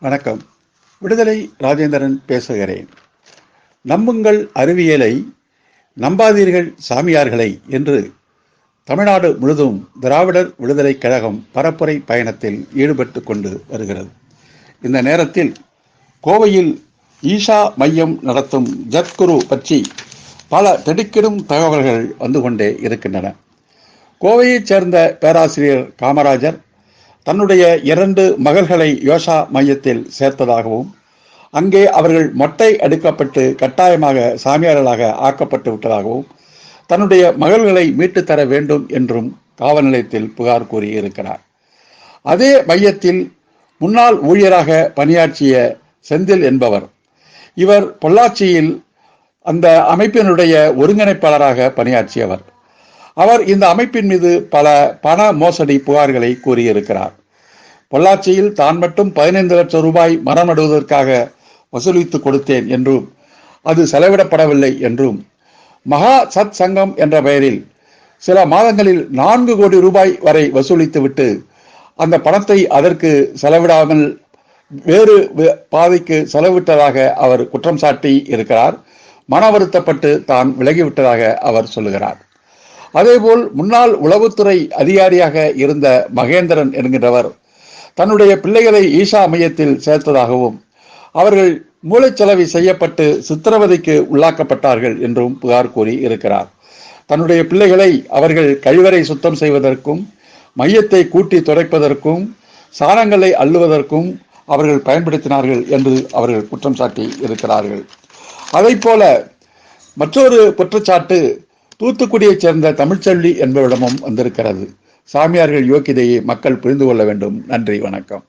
வணக்கம். விடுதலை ராஜேந்திரன் பேசுகிறேன். நம்புங்கள் அறிவியலை நம்பாதீர்கள் சாமியார்களை என்று தமிழ்நாடு முழுதும் திராவிடர் விடுதலை கழகம் பரப்புரை பயணத்தில் ஈடுபட்டு கொண்டு வருகிறது. இந்த நேரத்தில் கோவையில் ஈஷா மையம் நடத்தும் ஜத்குரு பற்றி பல திடுக்கிடும் தகவல்கள் வந்து கொண்டே இருக்கின்றன. கோவையைச் சேர்ந்த பேராசிரியர் காமராஜர் தன்னுடைய இரண்டு மகள்களை யோசா மையத்தில் சேர்த்ததாகவும் அங்கே அவர்கள் மொட்டை அடுக்கப்பட்டு கட்டாயமாக சாமியார்களாக ஆக்கப்பட்டு விட்டதாகவும் தன்னுடைய மகள்களை மீட்டு தர வேண்டும் என்றும் காவல் நிலையத்தில் புகார் கூறியிருக்கிறார். அதே மையத்தில் முன்னாள் ஊழியராக பணியாற்றிய செந்தில் என்பவர் இவர் பொள்ளாச்சியில் அந்த அமைப்பினுடைய ஒருங்கிணைப்பாளராக பணியாற்றியவர். அவர் இந்த அமைப்பின் மீது பல பண மோசடி புகார்களை கூறியிருக்கிறார். பொள்ளாச்சியில் தான் மட்டும் பதினைந்து லட்சம் ரூபாய் மரம் நடுவதற்காக வசூலித்து கொடுத்தேன் என்றும் அது செலவிடப்படவில்லை என்றும் மகா சத் சங்கம் என்ற பெயரில் சில மாதங்களில் நான்கு கோடி ரூபாய் வரை வசூலித்துவிட்டு அந்த பணத்தை அதற்கு செலவிடாமல் வேறு பாதைக்கு செலவிட்டதாக அவர் குற்றம் சாட்டி இருக்கிறார். மன வருத்தப்பட்டு தான் விலகிவிட்டதாக அவர் சொல்லுகிறார். அதேபோல் முன்னாள் உளவுத்துறை அதிகாரியாக இருந்த மகேந்திரன் என்கின்றவர் தன்னுடைய பிள்ளைகளை ஈஷா மையத்தில் சேர்த்ததாகவும் அவர்கள் மூளைச்சலவை செய்யப்பட்டு சித்திரவதைக்கு உள்ளாக்கப்பட்டார்கள் என்றும் புகார் கூறி இருக்கிறார். தன்னுடைய பிள்ளைகளை அவர்கள் கழிவறை சுத்தம் செய்வதற்கும் மையத்தை கூட்டி துடைப்பதற்கும் சாணங்களை அள்ளுவதற்கும் அவர்கள் பயன்படுத்தினார்கள் என்று அவர்கள் குற்றம் சாட்டி இருக்கிறார்கள். அதை போல மற்றொரு குற்றச்சாட்டு தூத்துக்குடியைச் சேர்ந்த தமிழ்ச்செல்வி என்பவரிடமும் வந்திருக்கிறது. சாமியார்கள் யோக்கியதையை மக்கள் புரிந்து கொள்ள வேண்டும். நன்றி வணக்கம்.